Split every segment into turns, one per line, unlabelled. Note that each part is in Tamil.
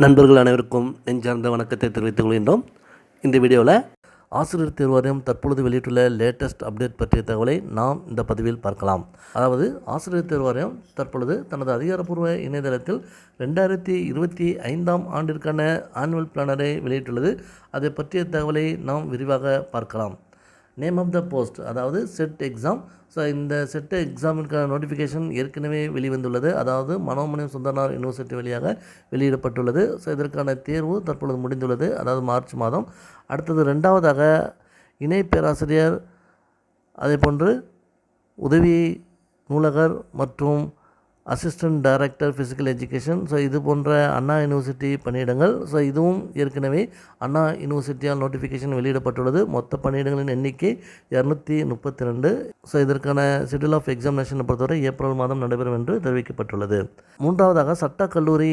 நண்பர்கள் அனைவருக்கும் நெஞ்சார்ந்த வணக்கத்தை தெரிவித்துக் கொள்கின்றோம். இந்த வீடியோவில் ஆசிரியர் தேர்வாரியம் தற்பொழுது வெளியிட்டுள்ள லேட்டஸ்ட் அப்டேட் பற்றிய தகவலை நாம் இந்த பதிவில் பார்க்கலாம். அதாவது ஆசிரியர் தேர்வாரியம் தற்பொழுது தனது அதிகாரப்பூர்வ இணையதளத்தில் ரெண்டாயிரத்தி இருபத்தி ஐந்தாம் ஆண்டிற்கான ஆனுவல் பிளானரை வெளியிட்டுள்ளது. அதை பற்றிய தகவலை நாம் விரிவாக பார்க்கலாம். நேம் ஆஃப் த போஸ்ட் அதாவது செட் எக்ஸாம் ஸோ இந்த செட் எக்ஸாமிற்கான நோட்டிஃபிகேஷன் ஏற்கனவே வெளிவந்துள்ளது. அதாவது மனோமணியம் சுந்தரனார் யூனிவர்சிட்டி வழியாக வெளியிடப்பட்டுள்ளது. ஸோ இதற்கான தேர்வு தற்பொழுது முடிந்துள்ளது. அதாவது மார்ச் மாதம். அடுத்தது ரெண்டாவதாக இணை பேராசிரியர் அதேபோன்று உதவி நூலகர் மற்றும் assistant director physical education. So இது போன்ற அண்ணா யூனிவர்சிட்டி பணியிடங்கள். ஸோ இதுவும் ஏற்கனவே அண்ணா யூனிவர்சிட்டியால் நோட்டிஃபிகேஷன் வெளியிடப்பட்டுள்ளது. மொத்த பணியிடங்களின் எண்ணிக்கை இரநூத்தி முப்பத்தி ரெண்டு. ஸோ இதற்கான ஷெட்யூல் ஆஃப் எக்ஸாமினேஷனை பொறுத்தவரை ஏப்ரல் மாதம் நடைபெறும் என்று தெரிவிக்கப்பட்டுள்ளது. மூன்றாவதாக சட்ட கல்லூரி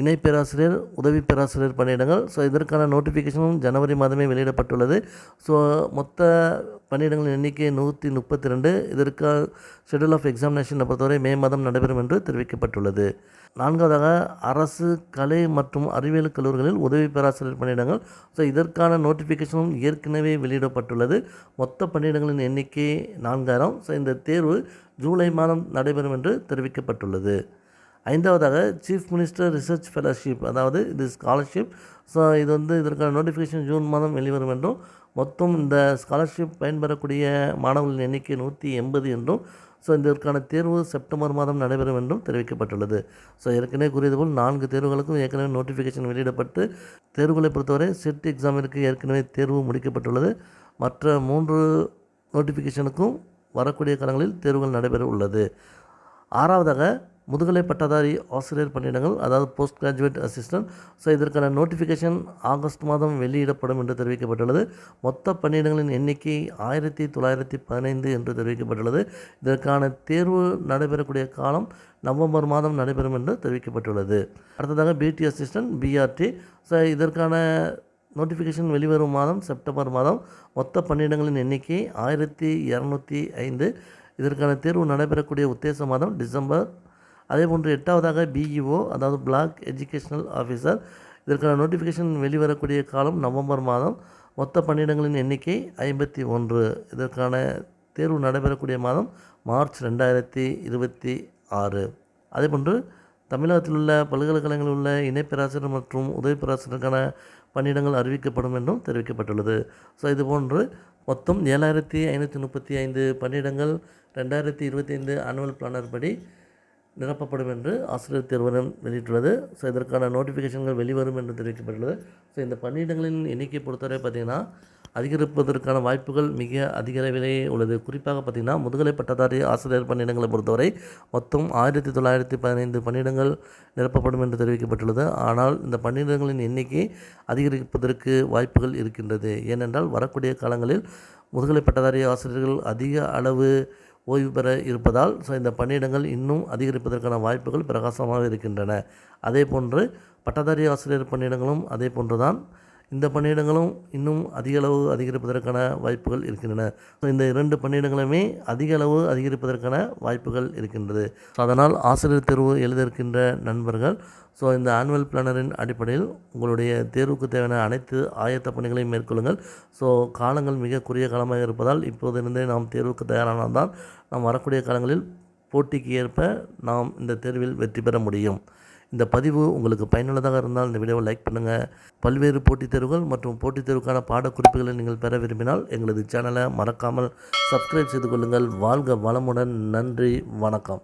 இணை பேராசிரியர் உதவி பேராசிரியர் பணியிடங்கள். ஸோ இதற்கான நோட்டிஃபிகேஷனும் ஜனவரி மாதமே வெளியிடப்பட்டுள்ளது. ஸோ மொத்த பணியிடங்களின் எண்ணிக்கை நூற்றி முப்பத்தி ரெண்டு இதற்கு ஷெட்யூல் ஆஃப் எக்ஸாமினேஷனை பொறுத்தவரை மே மாதம் நடைபெறும் என்று தெரிவிக்கப்பட்டுள்ளது. நான்காவதாக அரசு கலை மற்றும் அறிவியல் கல்லூரிகளில் உதவி பேராசிரியர் பணியிடங்கள். ஸோ இதற்கான நோட்டிஃபிகேஷனும் ஏற்கனவே வெளியிடப்பட்டுள்ளது. மொத்த பணியிடங்களின் எண்ணிக்கை நான்காயிரம். ஸோ இந்த தேர்வு ஜூலை மாதம் நடைபெறும் என்று தெரிவிக்கப்பட்டுள்ளது. ஐந்தாவதாக சீஃப் மினிஸ்டர் ரிசர்ச் ஃபெலோஷிப் அதாவது இது ஸ்காலர்ஷிப் ஸோ இது வந்து இதற்கான நோட்டிஃபிகேஷன் ஜூன் மாதம் வெளிவரும் என்றும் மொத்தம் இந்த ஸ்காலர்ஷிப் பயன்பெறக்கூடிய மாணவர்களின் எண்ணிக்கை நூற்றி எண்பது என்றும் ஸோ இதற்கான தேர்வு செப்டம்பர் மாதம் நடைபெறும் என்றும் தெரிவிக்கப்பட்டுள்ளது. ஸோ ஏற்கனவே கூறியது போல் நான்கு தேர்வுகளுக்கும் ஏற்கனவே நோட்டிஃபிகேஷன் வெளியிடப்பட்டு தேர்வுகளை பொறுத்தவரை செட் எக்ஸாமிற்கு ஏற்கனவே தேர்வு முடிக்கப்பட்டுள்ளது. மற்ற மூன்று நோட்டிஃபிகேஷனுக்கும் வரக்கூடிய காலங்களில் தேர்வுகள் நடைபெற உள்ளது. ஆறாவதாக முதுகலை பட்டதாரி ஆசிரியர் பணியிடங்கள் அதாவது போஸ்ட் கிராஜுவேட் அசிஸ்டன்ட் ஸோ இதற்கான நோட்டிஃபிகேஷன் ஆகஸ்ட் மாதம் வெளியிடப்படும் என்று தெரிவிக்கப்பட்டுள்ளது. மொத்த பணியிடங்களின் எண்ணிக்கை ஆயிரத்தி தொள்ளாயிரத்தி பதினைந்து என்று தெரிவிக்கப்பட்டுள்ளது. இதற்கான தேர்வு நடைபெறக்கூடிய காலம் நவம்பர் மாதம் நடைபெறும் என்று தெரிவிக்கப்பட்டுள்ளது. அடுத்ததாக பிடி அசிஸ்டன்ட் பிஆர்டி ஸோ இதற்கான நோட்டிஃபிகேஷன் வெளிவரும் மாதம் செப்டம்பர் மாதம். மொத்த பணியிடங்களின் எண்ணிக்கை ஆயிரத்தி இரநூத்தி ஐந்து. இதற்கான தேர்வு நடைபெறக்கூடிய உத்தேச மாதம் டிசம்பர் அதே போன்று எட்டாவதாக பிஇஓ அதாவது பிளாக் எஜுகேஷனல் ஆஃபீஸர் இதற்கான நோட்டிஃபிகேஷன் வெளிவரக்கூடிய காலம் நவம்பர் மாதம். மொத்த பணியிடங்களின் எண்ணிக்கை ஐம்பத்தி ஒன்று. இதற்கான தேர்வு நடைபெறக்கூடிய மாதம் மார்ச் ரெண்டாயிரத்தி இருபத்தி ஆறு. அதேபோன்று தமிழகத்தில் உள்ள பல்கலைக்கழகங்களில் உள்ள இணைப்பேராசிரியர் மற்றும் உதவி பேராசிரியருக்கான பணியிடங்கள் அறிவிக்கப்படும் என்றும் தெரிவிக்கப்பட்டுள்ளது. ஸோ இதுபோன்று மொத்தம் ஏழாயிரத்தி ஐநூற்றி முப்பத்தி ஐந்து பணியிடங்கள் ரெண்டாயிரத்தி இருபத்தி ஐந்து ஆனுவல் பிளானர் படி நிரப்பப்படும் என்று ஆசிரியர் தேர்வனம் வெளியிட்டுள்ளது. ஸோ இதற்கான நோட்டிஃபிகேஷன்கள் வெளிவரும் என்று தெரிவிக்கப்பட்டுள்ளது. ஸோ இந்த பணியிடங்களின் எண்ணிக்கை பொறுத்தவரை பார்த்திங்கன்னா அதிகரிப்பதற்கான வாய்ப்புகள் மிக அதிக அளவிலேயே உள்ளது. குறிப்பாக பார்த்திங்கன்னா முதுகலை பட்டதாரி ஆசிரியர் பணியிடங்களை பொறுத்தவரை மொத்தம் ஆயிரத்தி தொள்ளாயிரத்தி பதினைந்து பணியிடங்கள் நிரப்பப்படும் என்று தெரிவிக்கப்பட்டுள்ளது. ஆனால் இந்த பணியிடங்களின் எண்ணிக்கை அதிகரிப்பதற்கு வாய்ப்புகள் இருக்கின்றது. ஏனென்றால் வரக்கூடிய காலங்களில் முதுகலை பட்டதாரி ஆசிரியர்கள் அதிக அளவு ஓய்வு பெற இருப்பதால் ஸோ இந்த பணியிடங்கள் இன்னும் அதிகரிப்பதற்கான வாய்ப்புகள் பிரகாசமாக இருக்கின்றன. அதே போன்று பட்டதாரி ஆசிரியர் பணியிடங்களும் அதே போன்று தான் இந்த பணியிடங்களும் இன்னும் அதிக அளவு அதிகரிப்பதற்கான வாய்ப்புகள் இருக்கின்றன. ஸோ இந்த இரண்டு பணியிடங்களுமே அதிக அளவு அதிகரிப்பதற்கான வாய்ப்புகள் இருக்கின்றது. ஸோ அதனால் ஆசிரியர் தேர்வு எழுத இருக்கின்ற நண்பர்கள் ஸோ இந்த ஆனுவல் பிளானரின் அடிப்படையில் உங்களுடைய தேர்வுக்கு தேவையான அனைத்து ஆயத்த பணிகளையும் மேற்கொள்ளுங்கள். ஸோ காலங்கள் மிக குறுகிய காலமாக இருப்பதால் இப்போதிருந்தே நாம் தேர்வுக்கு தயாரானால் தான் நாம் வரக்கூடிய காலங்களில் போட்டிக்கு ஏற்ப நாம் இந்த தேர்வில் வெற்றி பெற முடியும். இந்த பதிவு உங்களுக்கு பயனுள்ளதாக இருந்தால் இந்த வீடியோவை லைக் பண்ணுங்கள் பல்வேறு போட்டித் தேர்வுகள் மற்றும் போட்டித் தேர்வுக்கான பாடக்குறிப்புகளை நீங்கள் பெற விரும்பினால் எங்களது சேனலை மறக்காமல் சப்ஸ்கிரைப் செய்து கொள்ளுங்கள். வாழ்க வளமுடன். நன்றி. வணக்கம்.